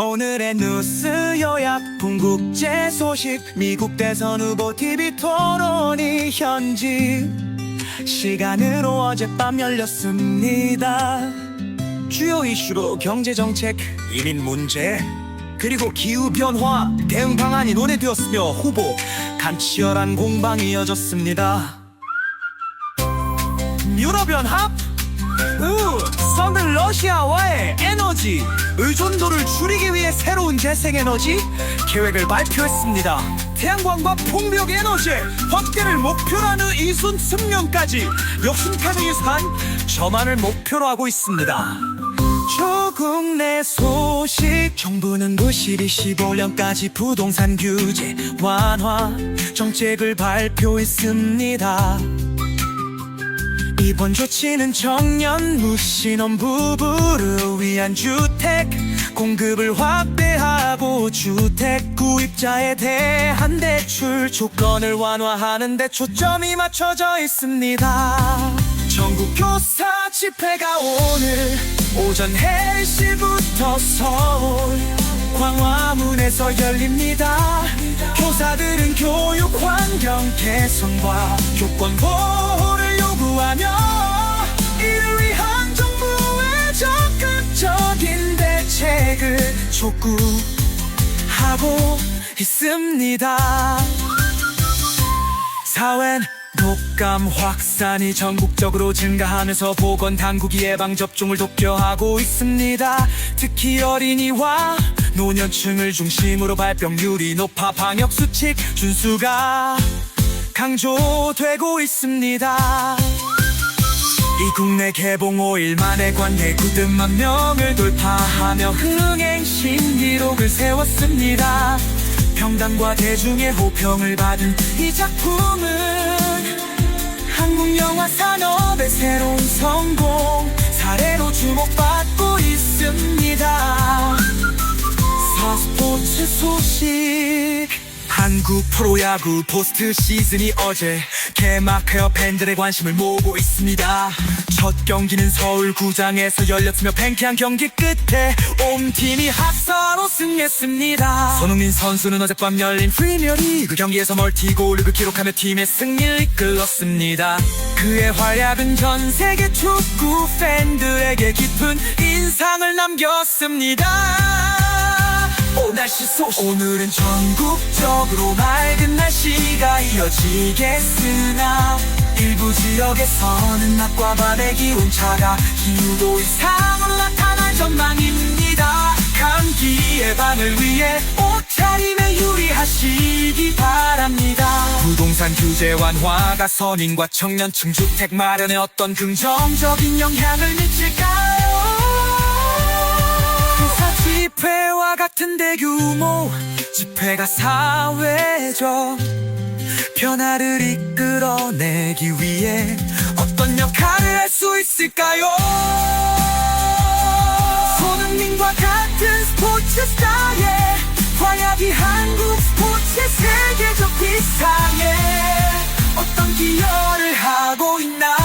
오늘의 뉴스 요약 pun국제 소식. 미국 대선 후보 TV 토론이 현지. 시간으로 어젯밤 열렸습니다. 주요 이슈로 경제정책, 이민 문제 그리고 기후변화 대응 방안이 논의되었으며 후보 간 치열한 공방이 이어졌습니다. 유럽연합 우, 서는 러시아와의 에너지 의존도를 줄이기 위해 새로운 재생에너지 계획을 발표했습니다. 태양광과 풍력 에너지 확대를 목표로 하는 이순 승명까지 역순탄을 위한 저만을 목표로 하고 있습니다. 조국 내 소식 정부는 도시 25년까지 부동산 규제 완화 정책을 발표했습니다. 이번 조치는 청년 무신혼 부부를 위한 주택 공급을 확대하고 주택 구입자에 대한 대출 조건을 완화하는 데 초점이 맞춰져 있습니다. 전국 교사 집회가 오늘 오전 3시부터 서울 광화문에서 열립니다. 교사들은 교육 환경 개선과 교권 보호 를 요구하며 이를 위한 정부의 적극적인 대책을 촉구하고 있습니다. 사회 독감 확산이 전국적으로 증가하면서 보건 당국이 예방 접종을 독려하고 있습니다. 특히 어린이와 노년층을 중심으로 발병률이 높아 방역 수칙 준수가 강조되고 있습니다. 이 국내 개봉 5일 만에 관객 9등만 명을 돌파하며 흥행 신기록을 세웠습니다. 평당과 대중의 호평을 받은 이 작품은 한국 영화 산업의 새로운 성공 사례로 주목받고 있습니다. 스포츠 소식 한국 프로야구 포스트 시즌이 어제 개막하여 팬들의 관심을 모으고 있습니다. 첫 경기는 서울 구장에서 열렸으며 팽쾌한 경기 끝에 온 팀이 합사로 승리했습니다. 손흥민 선수는 어젯밤 열린 프리미어리그 경기에서 멀티골을 기록하며 팀의 승리를 이끌었습니다. 그의 활약은 전 세계 축구 팬들에게 깊은 인상을 남겼습니다. 오 날씨 소식 오늘은 전국적으로 맑은 날씨가 이어지겠으나 일부 지역에서는 낮과 밤의 기온차가 기후도 이상으로 나타날 전망입니다. 감기 예방을 위해 옷차림에 유의하시기 바랍니다. 부동산 규제 완화가 선인과 청년층 주택 마련에 어떤 긍정적인 영향을 미칠까요 집회와 같은 대규모 집회가 사회적 변화를 이끌어내기 위해 어떤 역할을 할 수 있을까요? 손흥민과 같은 스포츠 스타의 활약이 한국 스포츠의 세계적 비상에 어떤 기여를 하고 있나